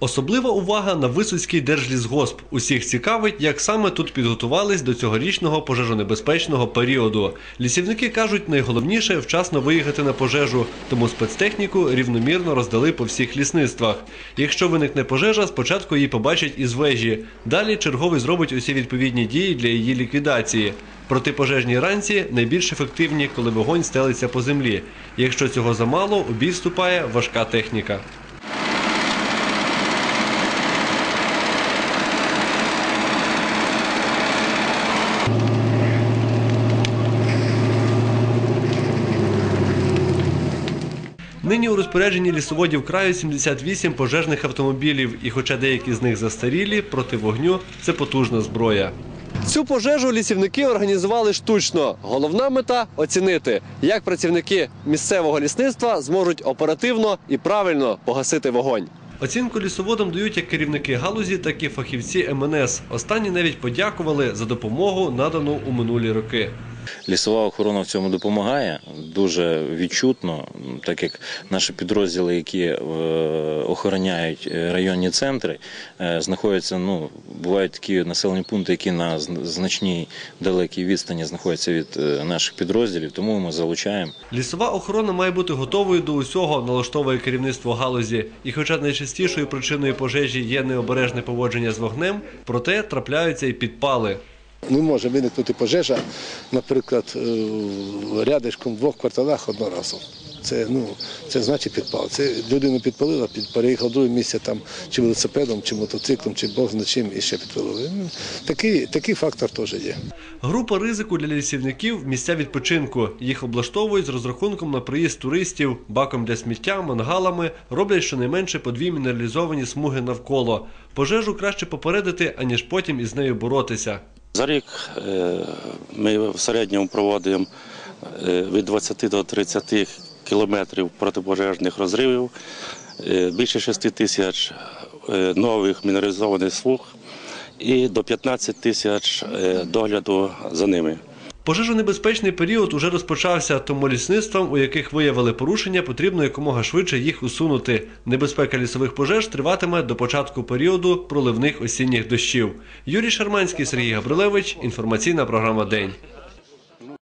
Особлива увага на Висоцький держлісгосп. Усіх цікавить, як саме тут підготувались до цьогорічного пожежонебезпечного періоду. Лісівники кажуть, найголовніше вчасно виїхати на пожежу, тому спецтехніку рівномірно роздали по всіх лісництвах. Якщо виникне пожежа, спочатку її побачать із вежі. Далі черговий зробить усі відповідні дії для її ліквідації. Протипожежні ранці найбільш ефективні, коли вогонь стелиться по землі. Якщо цього замало, у бій вступає важка техніка. Нині у розпорядженні лісоводів краю 78 пожежних автомобілів, і хоча деякі з них застарілі, проти вогню це потужна зброя. Цю пожежу лісівники організували штучно. Головна мета оцінити, як працівники місцевого лісництва зможуть оперативно і правильно погасити вогонь. Оцінку лісоводам дають як керівники галузі, так і фахівці МНС. Останні навіть подякували за допомогу, надану у минулі роки. Лісова охорона в цьому допомагає дуже відчутно, так як наші підрозділи, які е, охороняють е, районні центри, е, знаходяться. Ну бувають такі населені пункти, які на зн- значній далекій відстані знаходяться від наших підрозділів, тому ми залучаємо. Лісова охорона має бути готовою до усього, налаштовує керівництво галузі. І хоча найчастішою причиною пожежі є необережне поводження з вогнем, проте трапляються і підпали. Не може виникнути пожежа, наприклад, е, рядишком в двох кварталах одноразово. Це, ну, це значить підпал. Це людину підпалила, під, переїхав друге місце там, чи велосипедом, чи мотоциклом, чи Бог зна чим і ще підпалили. Ну, такий, такий фактор теж є. Група ризику для лісівників місця відпочинку. Їх облаштовують з розрахунком на приїзд туристів, баком для сміття, мангалами, роблять щонайменше по дві мінералізовані смуги навколо. Пожежу краще попередити, аніж потім із нею боротися. За рік е, ми в середньому проводимо е, від 20 до 30 кілометрів протипожежних розривів, е, більше 6 тисяч нових мінералізованих слуг і до 15 тисяч догляду за ними. Пожежонебезпечний період уже розпочався, тому лісництвам, у яких виявили порушення, потрібно якомога швидше їх усунути. Небезпека лісових пожеж триватиме до початку періоду проливних осінніх дощів. Юрій Шарманський, Сергій Габрилевич. Інформаційна програма День.